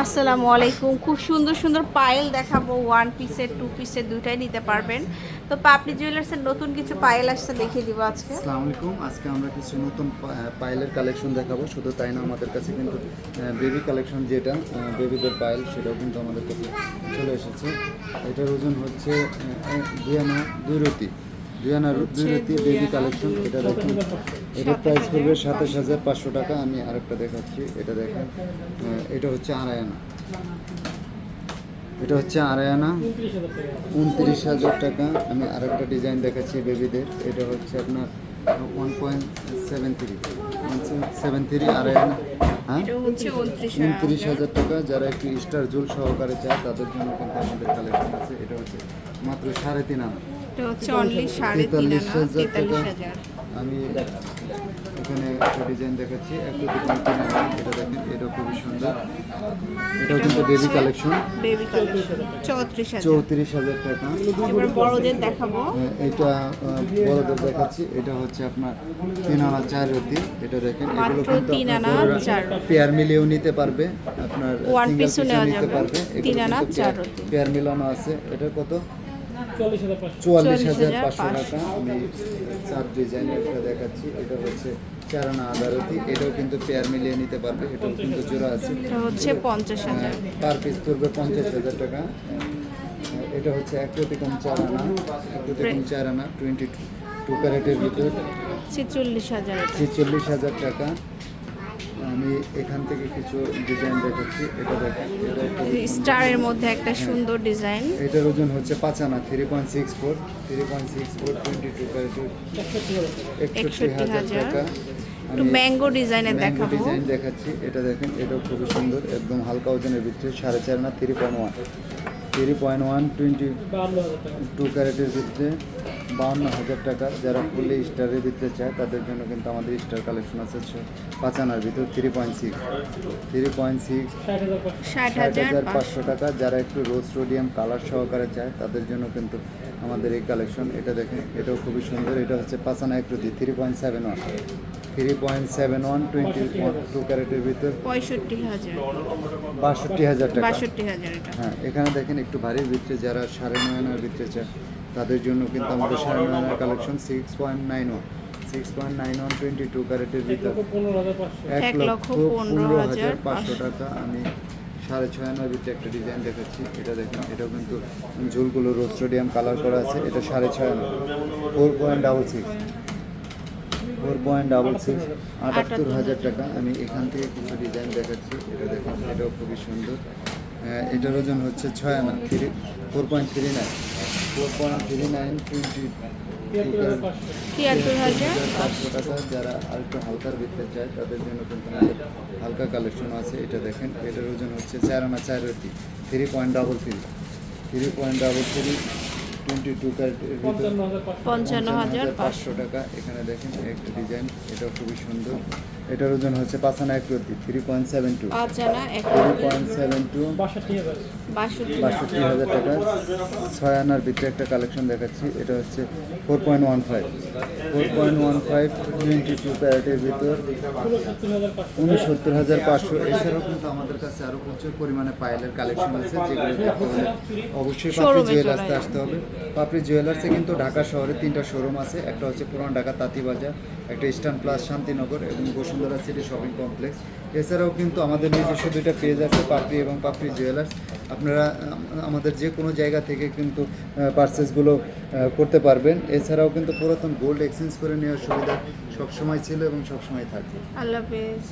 আসসালামু আলাইকুম। খুব সুন্দর সুন্দর পায়েল দেখাবো। ওয়ান পিসের টু পিসের দুইটাই নিতে পারবেন। তো পাপড়ি জুয়েলার্সের নতুন কিছু পায়েল আসছে দেখিয়ে দিব আজকে। আসসালামু আলাইকুম। আজকে আমরা কিছু নতুন পায়েলের কালেকশন দেখাবো। শুধু তাই না, আমাদের কাছে কিন্তু বেবি কালেকশন যেটা বেবিদের পায়েল, সেটাও কিন্তু আমাদের কাছে চলে এসেছে। এটার ওজন হচ্ছে দুই আনা, দুই রতি বেবি কালেকশন এটা দেখুন। এটার প্রাইস পড়বে সাতাশ হাজার পাঁচশো টাকা আমি আরেকটা দেখাচ্ছি এটা দেখেন। এটা হচ্ছে এটা হচ্ছে উনত্রিশ হাজার টাকা। আমি আরেকটা ডিজাইন দেখাচ্ছি বেবিদের এটা হচ্ছে আপনার one point seven three one seven three হ্যাঁ? উনত্রিশ উনত্রিশ হাজার টাকা যারা একটু স্টার জুল সহকারে চায় তাদের জন্য কিন্তু আমাদের কালেকশন আছে। এটা হচ্ছে মাত্র সাড়ে তিন আনা। এটা হচ্ছে অনলি সাড়ে তিন আনা হাজার তেতাল্লিশ হাজার। আমি এখানে একটা ডিজাইন দেখাচ্ছি একটু দোকান এটা দেখেন এটা খুবই সুন্দর। এটাও কিন্তু বেবি কালেকশন বেবি কালেকশন চৌত্রিশ হাজার। চৌত্রিশ হাজার টাকা। এবার বড়দের দেখাবো। হ্যাঁ, এটা বড়দের দেখাচ্ছি এটা হচ্ছে আপনার তিন আনা চার রতি এটা দেখেন এগুলো কিন্তু তিন আনা বড়রা চার পেয়ার মিলিয়েও নিতে পারবে আপনার One সিঙ্গেল piece ও পিসও নেওয়া যাবে। পারবে তিন আনা চার রতি। পেয়ার মিলানো আছে। এটা কত? চুয়াল্লিশ হাজার পাঁচশো। টাকা। আমি চার ডিজাইনের একটা দেখাচ্ছি। এটা হচ্ছে চার আনা আদারতি। এটাও কিন্তু পেয়ার মিলিয়ে নিতে পারবে। এটাও কিন্তু জোড়া আছে। হচ্ছে পঞ্চাশ হাজার। পার পিস পড়বে পঞ্চাশ হাজার টাকা। এটা হচ্ছে এক কোটি কম চার আনা এক কোটি কম চার আনা টোয়েন্টি টু টু ক্যারেটের ভিতর। ছেচল্লিশ হাজার। ছেচল্লিশ হাজার টাকা। আমি এখান থেকে কিছু ডিজাইন দেখাচ্ছি। এটা দেখেন স্টারের মধ্যে একটা সুন্দর ডিজাইন এটার ওজন হচ্ছে পাঁচ আনা three point six four three point six four twenty two একষট্টি হাজার। টাকা। একটু ম্যাঙ্গো ডিজাইনের দেখাবো। ডিজাইন দেখাচ্ছি। এটা দেখেন এটাও খুবই সুন্দর একদম হালকা ওজনের ভিতরে সাড়ে চার না three point one three point one twenty two ক্যারেটের ভিতরে। বাউন্ন হাজার টাকা যারা ফুললি স্টারের ভিতরে চায় তাদের জন্য কিন্তু আমাদের স্টার কালেকশন আছে ছ- পাঁচানার ভিতর three point six three point six ষাট হাজার পাঁচশো। টাকা যারা একটু রোজ সোডিয়াম কালার সহকারে চায় তাদের জন্য কিন্তু আমাদের এই কালেকশন এটা দেখেন এটাও খুবই সুন্দর এটা হচ্ছে পাঁচানা একরতি three point seven one three point seven one twenty two ক্যারেটের ভিতর পঁয়ষট্টি হাজার। বাষট্টি হাজার টাকা। বাষট্টি হাজার হ্যাঁ এখানে দেখেন একটু ভারীর ভিতরে যারা সাড়ে নয় আনার ভিতরে চায় তাদের জন্য কিন্তু আমাদের নয় collection six point nine one six point nine one twenty two ক্যারেটের ভিতর। এক লক্ষ পনেরো হাজার পাঁচশো। টাকা। আমি সাড়ে ছয় আনার ভিতরে একটা ডিজাইন দেখাচ্ছি। এটা দেখেন এটাও কিন্তু ঝুলগুলো রোস্টোডিয়াম কালার করা আছে। এটা সাড়ে ছয় আনা। Four point double six four point double six আটাত্তর হাজার টাকা। আমি এখান থেকে কিছু ডিজাইন দেখাচ্ছি। এটা দেখেন এটাও খুবই সুন্দর। এটার ওজন হচ্ছে ছয় আনা three four point three nine তিয়াত্তর হাজার পাঁচশো। টাকা যারা আর হালকার ভিতরে চায়, তাদের জন্য কিন্তু হালকা কালেকশন আছে। এটা দেখেন, এটার ওজন হচ্ছে চার আনা চার three point double three three point double three twenty two ক্যারেটের পঞ্চান্ন হাজার পাঁচশো। টাকা। এখানে দেখেন একটা ডিজাইন এটাও খুবই সুন্দর। এটার ওজন হচ্ছে পাঁচানা এক রতি three point seven two three point seven two বাষট্টি হাজার। টাকা। ছয় আনার ভিতরে একটা কালেকশন দেখাচ্ছি এটা হচ্ছে four point one five four point one five twenty two প্যারেটের ভিতর। উনসত্তর হাজার পাঁচশো। এছাড়াও কিন্তু আমাদের কাছে আরও প্রচুর পরিমাণে পায়েলের কালেকশন আছে যেগুলো অবশ্যই পাপড়ি Showroom-এ চলে জুয়েলার্সে আসবে। আসতে হবে। পাপড়ি জুয়েলার্সে কিন্তু ঢাকা শহরে তিনটা শোরুম আছে। একটা হচ্ছে পুরান ঢাকা তাঁতিবাজার একটা ইস্টার্ন প্লাস শান্তিনগর এবং বসুন্ধরা সিটি শপিং কমপ্লেক্স এছাড়াও কিন্তু আমাদের নিজস্ব দুইটা পেজ আছে, পাপড়ি এবং পাপড়ি জুয়েলার্স। আপনারা আমাদের যে কোনো জায়গা থেকে কিন্তু পার্সেসগুলো করতে পারবেন। এছাড়াও কিন্তু পুরাতন গোল্ড এক্সচেঞ্জ করে নেওয়ার সুবিধা সবসময় ছিল এবং সবসময় থাকবে। আল্লাহ হাফেজ।